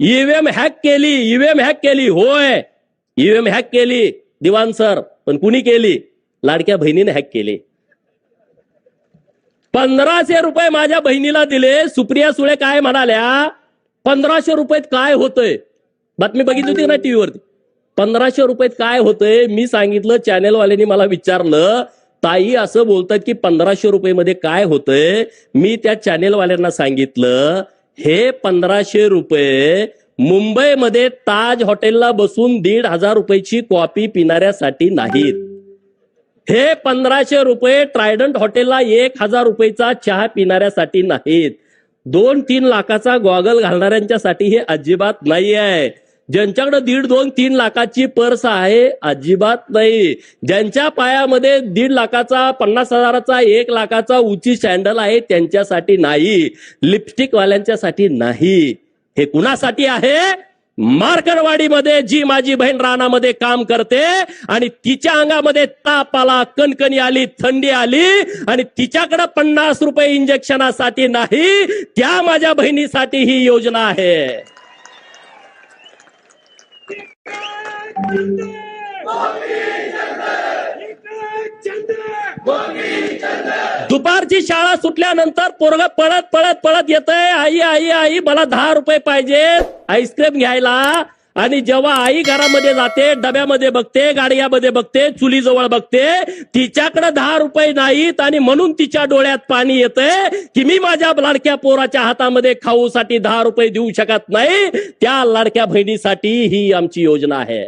EVM hack केली EVM hack केली होय. ईव्हीएम हॅक केली दिवान सर पण कुणी केली? लाडक्या बहिणीने हॅक केली. पंधराशे रुपये माझ्या बहिणीला दिले सुप्रिया सुळे काय म्हणाल्या? पंधराशे रुपयेत काय होतंय? बातमी बघितली होती ना टीव्हीवरती? पंधराशे रुपयेत काय होतंय? मी सांगितलं चॅनेलवाल्यांनी मला विचारलं ताई असं बोलतात की पंधराशे रुपये मध्ये काय होतंय? मी त्या चॅनेलवाल्यांना सांगितलं हे पंधराशे रुपये मुंबईमध्ये ताज हॉटेलला बसून दीड हजार रुपयाची कॉफी पिणाऱ्यासाठी नाहीत. हे पंधराशे रुपये ट्रायडंट हॉटेलला एक हजार रुपयेचा चहा पिणाऱ्यासाठी नाहीत. दोन तीन लाखाचा गॉगल घालणाऱ्यांच्यासाठी हे अजिबात नाही आहे ज्यांच्याकडे दीड दोन तीन लाखाची पर्स आहे अजिबात नाही. ज्यांच्या पायामध्ये दीड लाखाचा पन्नास हजाराचा एक लाखाचा उची सँडल आहे त्यांच्यासाठी नाही. लिपस्टिक वाल्यांच्यासाठी नाही. हे कुणासाठी आहे? मार्करवाडीमध्ये जी माझी बहीण रानामध्ये काम करते आणि तिच्या अंगामध्ये ताप आला कणकणी आली थंडी आली आणि तिच्याकडे पन्नास रुपये इंजेक्शनासाठी नाही त्या माझ्या बहिणीसाठी ही योजना आहे. दुपारची शाळा सुटल्यानंतर पोरग पळत पळत पळत येतंय. आई आई आई मला दहा रुपये पाहिजेत. आईस्क्रीम घ्यायला. आणि जेव्हा आई घरामध्ये जाते डब्यामध्ये बघते गाड्यामध्ये बघते चुलीजवळ बघते तिच्याकडे दहा रुपये नाहीत आणि म्हणून तिच्या डोळ्यात पाणी येतंय की मी माझ्या लाडक्या पोराच्या हातामध्ये खाऊसाठी दहा रुपये देऊ शकत नाही त्या लाडक्या बहिणीसाठी ही आमची योजना आहे.